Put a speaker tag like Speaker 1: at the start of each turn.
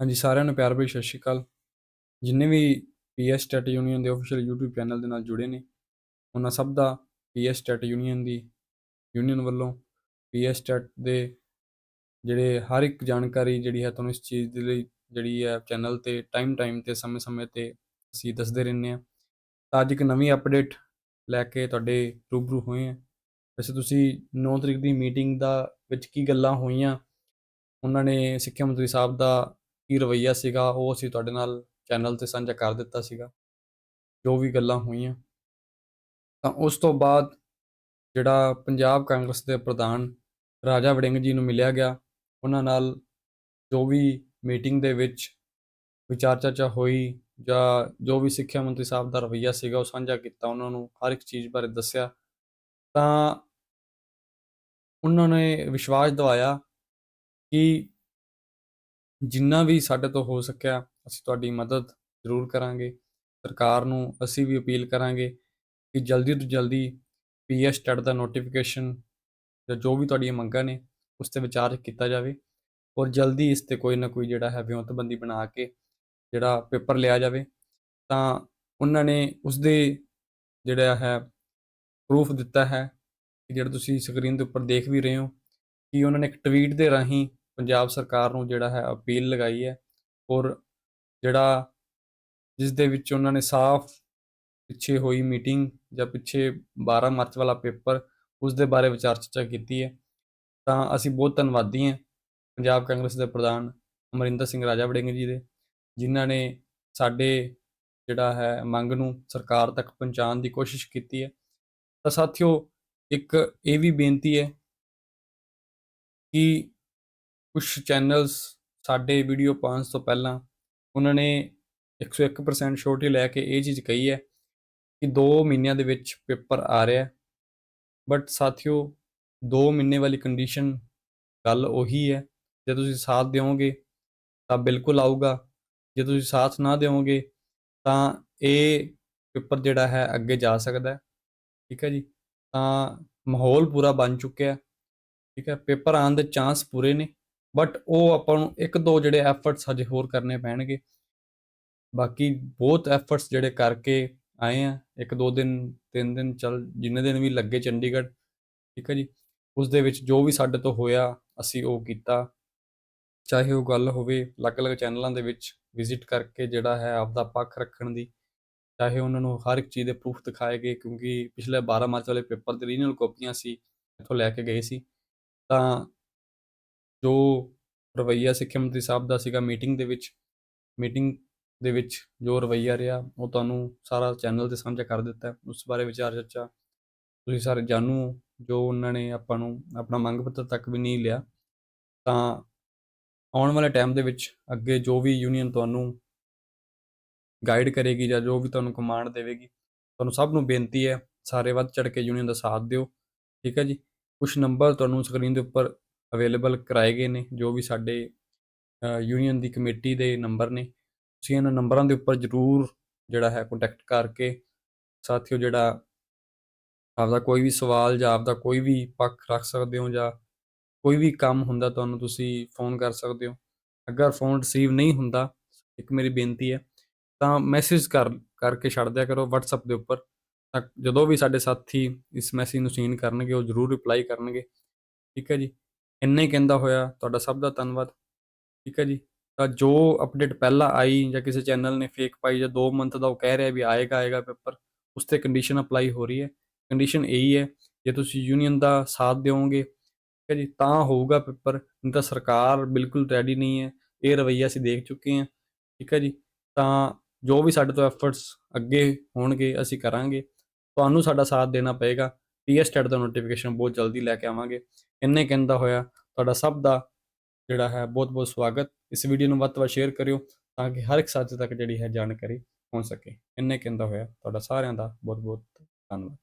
Speaker 1: ਹਾਂਜੀ, ਸਾਰਿਆਂ ਨੂੰ ਪਿਆਰ ਭਰੀ ਸਤਿ ਸ਼੍ਰੀ ਅਕਾਲ। ਜਿੰਨੇ ਵੀ ਪੀਐਸ ਟੈਟ ਯੂਨੀਅਨ ਦੇ ਅਫੀਸ਼ੀਅਲ YouTube ਚੈਨਲ ਦੇ ਨਾਲ ਜੁੜੇ ਨੇ, ਉਹਨਾਂ ਸਭ ਦਾ ਪੀਐਸ ਟੈਟ ਯੂਨੀਅਨ ਦੀ ਯੂਨੀਅਨ ਵੱਲੋਂ ਪੀਐਸ ਟੈਟ ਦੇ ਜਿਹੜੇ ਹਰ ਇੱਕ ਜਾਣਕਾਰੀ ਜਿਹੜੀ ਹੈ ਤੁਹਾਨੂੰ ਇਸ ਚੀਜ਼ ਦੇ ਲਈ ਜਿਹੜੀ ਹੈ ਚੈਨਲ ਤੇ ਟਾਈਮ ਟਾਈਮ ਤੇ ਸਮੇਂ-ਸਮੇਂ ਤੇ ਅਸੀਂ ਦੱਸਦੇ ਰਹਿੰਦੇ ਹਾਂ। ਤਾਂ ਅੱਜ ਇੱਕ ਨਵੀਂ ਅਪਡੇਟ ਲੈ ਕੇ ਤੁਹਾਡੇ ਰੂਬਰੂ ਹੋਏ ਹਾਂ। ਵੈਸੇ ਤੁਸੀਂ 9 ਤਰੀਕ ਦੀ ਮੀਟਿੰਗ ਦਾ ਵਿੱਚ ਕੀ ਗੱਲਾਂ ਹੋਈਆਂ, ਉਹਨਾਂ ਨੇ ਸਿੱਖਿਆ ਮੰਤਰੀ ਸਾਹਿਬ ਦਾ ਕੀ ਰਵੱਈਆ ਸੀਗਾ, ਉਹ ਅਸੀਂ ਤੁਹਾਡੇ ਨਾਲ ਚੈਨਲ ਤੇ ਸਾਂਝਾ ਕਰ ਦਿੱਤਾ ਸੀਗਾ, ਜੋ ਵੀ ਗੱਲਾਂ ਹੋਈਆਂ। ਤਾਂ ਉਸ ਤੋਂ ਬਾਅਦ ਜਿਹੜਾ ਪੰਜਾਬ ਕਾਂਗਰਸ ਦੇ ਪ੍ਰਧਾਨ ਰਾਜਾ ਵੜਿੰਗ ਜੀ ਨੂੰ ਮਿਲਿਆ ਗਿਆ, ਉਹਨਾਂ ਨਾਲ ਜੋ ਵੀ ਮੀਟਿੰਗ ਦੇ ਵਿੱਚ ਵਿਚਾਰ ਚਰਚਾ ਹੋਈ ਜਾਂ ਜੋ ਵੀ ਸਿੱਖਿਆ ਮੰਤਰੀ ਸਾਹਿਬ ਦਾ ਰਵੱਈਆ ਸੀਗਾ, ਉਹ ਸਾਂਝਾ ਕੀਤਾ, ਉਹਨਾਂ ਨੂੰ ਹਰ ਇੱਕ ਚੀਜ਼ ਬਾਰੇ ਦੱਸਿਆ। ਤਾਂ ਉਹਨਾਂ ਨੇ ਵਿਸ਼ਵਾਸ ਦਿਵਾਇਆ ਕਿ ਜਿੰਨਾ ਵੀ ਸਾਡੇ ਤੋਂ ਹੋ ਸਕਿਆ, ਅਸੀਂ ਤੁਹਾਡੀ ਮਦਦ ਜ਼ਰੂਰ ਕਰਾਂਗੇ। ਸਰਕਾਰ ਨੂੰ ਅਸੀਂ ਵੀ ਅਪੀਲ ਕਰਾਂਗੇ ਕਿ ਜਲਦੀ ਤੋਂ ਜਲਦੀ ਪੀਐਸ ਟੈਟ ਦਾ ਨੋਟੀਫਿਕੇਸ਼ਨ ਜਾਂ ਜੋ ਵੀ ਤੁਹਾਡੀਆਂ ਮੰਗਾਂ ਨੇ, ਉਸ ਤੇ ਵਿਚਾਰ ਕੀਤਾ ਜਾਵੇ ਔਰ ਜਲਦੀ ਇਸ ਤੇ ਕੋਈ ਨਾ ਕੋਈ ਜਿਹੜਾ ਹੈ ਵਿਉਂਤਬੰਦੀ ਬਣਾ ਕੇ ਜਿਹੜਾ ਪੇਪਰ ਲਿਆ ਜਾਵੇ। ਤਾਂ ਉਹਨਾਂ ਨੇ ਉਸ ਦੇ ਜਿਹੜਾ ਹੈ ਪ੍ਰੂਫ ਦਿੱਤਾ ਹੈ ਕਿ ਜਿਹੜਾ ਤੁਸੀਂ ਸਕਰੀਨ ਦੇ ਉੱਪਰ ਦੇਖ ਵੀ ਰਹੇ ਹੋ ਕਿ ਉਹਨਾਂ ਨੇ ਇੱਕ ਟਵੀਟ ਦੇ ਰਾਹੀਂ ਪੰਜਾਬ ਸਰਕਾਰ ਨੂੰ ਜਿਹੜਾ ਹੈ ਅਪੀਲ ਲਗਾਈ ਹੈ ਔਰ ਜਿਹੜਾ ਜਿਸ ਦੇ ਵਿੱਚ ਉਹਨਾਂ ਨੇ ਸਾਫ਼ ਪਿੱਛੇ ਹੋਈ ਮੀਟਿੰਗ ਜਾਂ ਪਿੱਛੇ 12 ਮਾਰਚ ਵਾਲਾ ਪੇਪਰ, ਉਸ ਦੇ ਬਾਰੇ ਵਿਚਾਰ ਚਰਚਾ ਕੀਤੀ ਹੈ। ਤਾਂ ਅਸੀਂ ਬਹੁਤ ਧੰਨਵਾਦੀ ਹਾਂ ਪੰਜਾਬ ਕਾਂਗਰਸ ਦੇ ਪ੍ਰਧਾਨ ਅਮਰਿੰਦਰ ਸਿੰਘ ਰਾਜਾ ਵੜਿੰਗ ਜੀ ਦੇ, ਜਿਨ੍ਹਾਂ ਨੇ ਸਾਡੇ ਜਿਹੜਾ ਹੈ ਮੰਗ ਨੂੰ ਸਰਕਾਰ ਤੱਕ ਪਹੁੰਚਾਉਣ ਦੀ ਕੋਸ਼ਿਸ਼ ਕੀਤੀ ਹੈ। ਤਾਂ ਸਾਥੀਓ, ਇੱਕ ਇਹ ਵੀ ਬੇਨਤੀ ਹੈ ਕਿ ਕੁਝ ਚੈਨਲਸ ਸਾਡੇ ਵੀਡੀਓ ਪਾਉਣ ਤੋਂ ਪਹਿਲਾਂ ਉਹਨਾਂ ਨੇ 101% ਛੋਟੀ ਲੈ ਕੇ ਇਹ ਚੀਜ਼ ਕਹੀ ਹੈ ਕਿ 2 ਮਹੀਨਿਆਂ ਦੇ ਵਿੱਚ ਪੇਪਰ ਆ ਰਿਹਾ ਹੈ। ਬਟ ਸਾਥੀਓ 2 ਮਹੀਨੇ ਵਾਲੀ ਕੰਡੀਸ਼ਨ ਗੱਲ ਉਹੀ ਹੈ। ਜੇ ਤੁਸੀਂ ਸਾਥ ਦਿਓਗੇ, ਤਾਂ ਬਿਲਕੁਲ ਆਊਗਾ। ਜੇ ਤੁਸੀਂ ਸਾਥ ਨਾ ਦਿਓਗੇ, ਤਾਂ ਇਹ ਪੇਪਰ ਜਿਹੜਾ ਹੈ ਅੱਗੇ ਜਾ ਸਕਦਾ ਹੈ। ਠੀਕ ਹੈ ਜੀ? ਤਾਂ ਮਾਹੌਲ ਪੂਰਾ ਬਣ ਚੁੱਕਿਆ ਠੀਕ ਹੈ? ਪੇਪਰ ਆਉਣ ਦੇ ਚਾਂਸ ਪੂਰੇ ਨੇ। ਬਟ ਉਹ ਆਪਾਂ ਨੂੰ ਇੱਕ ਦੋ ਜਿਹੜੇ ਐਫਰਟਸ ਹਜੇ ਹੋਰ ਕਰਨੇ ਪੈਣਗੇ। ਬਾਕੀ ਬਹੁਤ ਐਫਰਟਸ ਜਿਹੜੇ ਕਰਕੇ ਆਏ ਆ। ਇੱਕ ਦੋ ਦਿਨ, ਤਿੰਨ ਦਿਨ ਚੱਲ, ਜਿੰਨੇ ਦਿਨ ਵੀ ਲੱਗੇ ਚੰਡੀਗੜ੍ਹ, ਠੀਕ ਹੈ ਜੀ। ਉਸ ਦੇ ਵਿੱਚ ਜੋ ਵੀ ਸਾਡੇ ਤੋਂ ਹੋਇਆ, ਅਸੀਂ ਉਹ ਕੀਤਾ। ਚਾਹੇ ਉਹ ਗੱਲ ਹੋਵੇ ਅਲੱਗ-ਅਲੱਗ ਚੈਨਲਾਂ ਦੇ ਵਿੱਚ ਵਿਜ਼ਿਟ ਕਰਕੇ ਜਿਹੜਾ ਹੈ ਆਪਦਾ ਪੱਖ ਰੱਖਣ ਦੀ। ਚਾਹੇ ਉਹਨਾਂ ਨੂੰ ਹਰ ਇੱਕ ਚੀਜ਼ ਦੇ ਪ੍ਰੂਫ ਦਿਖਾਏ ਗਏ, ਕਿਉਂਕਿ ਪਿਛਲੇ 12 ਮਾਰਚ ਵਾਲੇ ਪੇਪਰ ਦੇ ਰੀਜਨਲ ਕਾਪੀਆਂ ਸੀ ਇੱਥੋਂ ਲੈ ਕੇ ਗਏ ਸੀ। ਤਾਂ ਜੋ ਰਵਈਆ ਸਿੱਖਿਆ ਮੰਤਰੀ ਸਾਹਿਬ ਦਾ ਸੀਗਾ ਮੀਟਿੰਗ ਦੇ ਵਿੱਚ ਮੀਟਿੰਗ ਦੇ ਵਿੱਚ ਜੋ ਰਵਈਆ ਰਿਹਾ, ਉਹ ਤੁਹਾਨੂੰ ਸਾਰਾ ਚੈਨਲ ਤੇ ਸਾਂਝਾ ਕਰ ਦਿੱਤਾ। ਉਸ ਬਾਰੇ ਵਿਚਾਰ ਚਰਚਾ ਤੁਸੀਂ ਸਾਰੇ ਜਾਣੂ ਜੋ ਉਹਨਾਂ ਨੇ ਆਪਾਂ ਨੂੰ ਆਪਣਾ ਮੰਗ ਪੱਤਰ ਤੱਕ ਵੀ ਨਹੀਂ ਲਿਆ, ਤਾਂ ਆਉਣ ਵਾਲੇ ਟਾਈਮ ਦੇ ਵਿੱਚ ਅੱਗੇ ਜੋ ਵੀ ਯੂਨੀਅਨ ਤੁਹਾਨੂੰ ਗਾਈਡ ਕਰੇਗੀ ਜਾਂ ਜੋ ਵੀ ਤੁਹਾਨੂੰ ਕਮਾਂਡ ਦੇਵੇਗੀ, ਤੁਹਾਨੂੰ ਸਭ ਨੂੰ ਬੇਨਤੀ ਹੈ, ਸਾਰੇ ਵੱਧ ਚੜ ਕੇ ਯੂਨੀਅਨ ਦਾ ਸਾਥ ਦਿਓ। ਠੀਕ ਹੈ ਜੀ? ਕੁਝ ਨੰਬਰ ਤੁਹਾਨੂੰ ਸਕਰੀਨ ਦੇ ਉੱਪਰ ਅਵੇਲੇਬਲ ਕਰਾਏ ਗਏ ਨੇ, ਜੋ ਵੀ ਸਾਡੇ ਯੂਨੀਅਨ ਦੀ ਕਮੇਟੀ ਦੇ ਨੰਬਰ ਨੇ, ਤੁਸੀਂ ਇਹਨਾਂ ਨੰਬਰਾਂ ਦੇ ਉੱਪਰ ਜ਼ਰੂਰ ਜਿਹੜਾ ਹੈ ਕੰਟੈਕਟ ਕਰਕੇ ਸਾਥੀਓ ਜਿਹੜਾ ਆਪਦਾ ਕੋਈ ਵੀ ਸਵਾਲ ਜਾਂ ਆਪਦਾ ਕੋਈ ਵੀ ਪੱਖ ਰੱਖ ਸਕਦੇ ਹੋ ਜਾਂ ਕੋਈ ਵੀ ਕੰਮ ਹੁੰਦਾ ਤੁਹਾਨੂੰ ਤੁਸੀਂ ਫੋਨ ਕਰ ਸਕਦੇ ਹੋ। ਅਗਰ ਫੋਨ ਰਿਸੀਵ ਨਹੀਂ ਹੁੰਦਾ, ਇੱਕ ਮੇਰੀ ਬੇਨਤੀ ਹੈ, ਤਾਂ ਮੈਸੇਜ ਕਰ, ਕਰਕੇ ਛੱਡ ਦਿਆ ਕਰੋ WhatsApp ਦੇ ਉੱਪਰ, ਤਾਂ ਜਦੋਂ ਵੀ ਸਾਡੇ ਸਾਥੀ ਇਸ ਮੈਸੇਜ ਨੂੰ ਸੀਨ ਕਰਨਗੇ, ਉਹ ਜ਼ਰੂਰ ਰਿਪਲਾਈ ਕਰਨਗੇ। ਠੀਕ ਹੈ ਜੀ। ਇੰਨਾ ਹੀ ਕਹਿੰਦਾ ਹੋਇਆ, ਤੁਹਾਡਾ ਸਭ ਦਾ ਧੰਨਵਾਦ। ਠੀਕ ਹੈ ਜੀ? ਤਾਂ ਜੋ ਅਪਡੇਟ ਪਹਿਲਾਂ ਆਈ ਜਾਂ ਕਿਸੇ ਚੈਨਲ ਨੇ ਫੇਕ ਪਾਈ ਜਾਂ 2 ਮੰਥ ਦਾ ਉਹ ਕਹਿ ਰਿਹਾ ਵੀ ਆਏਗਾ ਆਏਗਾ ਪੇਪਰ ਉਸ ਤੇ ਕੰਡੀਸ਼ਨ ਅਪਲਾਈ ਹੋ ਰਹੀ ਹੈ। ਕੰਡੀਸ਼ਨ ਇਹੀ ਹੈ, ਜੇ ਤੁਸੀਂ ਯੂਨੀਅਨ ਦਾ ਸਾਥ ਦਿਓਗੇ, ਠੀਕ ਹੈ ਜੀ, ਤਾਂ ਹੋਊਗਾ ਪੇਪਰ ਨਹੀਂ ਤਾਂ ਸਰਕਾਰ ਬਿਲਕੁਲ ਰੈਡੀ ਨਹੀਂ ਹੈ। ਇਹ ਰਵਈਆ ਅਸੀਂ ਦੇਖ ਚੁੱਕੇ ਹਾਂ, ਠੀਕ ਹੈ ਜੀ? ਤਾਂ ਜੋ ਵੀ ਸਾਡੇ ਤੋਂ ਐਫਰਟਸ ਅੱਗੇ ਹੋਣਗੇ, ਅਸੀਂ ਕਰਾਂਗੇ। ਤੁਹਾਨੂੰ ਸਾਡਾ ਸਾਥ ਦੇਣਾ ਪਏਗਾ। ਪੀਐਸ ਟੈਟ ਦਾ ਨੋਟੀਫਿਕੇਸ਼ਨ ਬਹੁਤ ਜਲਦੀ ਲੈ ਕੇ ਆਵਾਂਗੇ। ਇੰਨੇ ਕਹਿੰਦਾ ਹੋਇਆ, ਤੁਹਾਡਾ ਸਭ ਦਾ ਜਿਹੜਾ ਹੈ, ਬਹੁਤ ਬਹੁਤ ਸਵਾਗਤ। ਇਸ ਵੀਡੀਓ ਨੂੰ ਵੱਧ ਤੋਂ ਵੱਧ ਸ਼ੇਅਰ ਕਰਿਓ ਤਾਂ ਕਿ ਹਰ ਇੱਕ ਸਾਥੀ ਤੱਕ ਜਿਹੜੀ ਹੈ ਜਾਣਕਾਰੀ ਪਹੁੰਚ ਸਕੇ। ਇੰਨੇ ਕਹਿੰਦਾ ਹੋਇਆ, ਤੁਹਾਡਾ ਸਾਰਿਆਂ ਦਾ ਬਹੁਤ ਬਹੁਤ ਧੰਨਵਾਦ।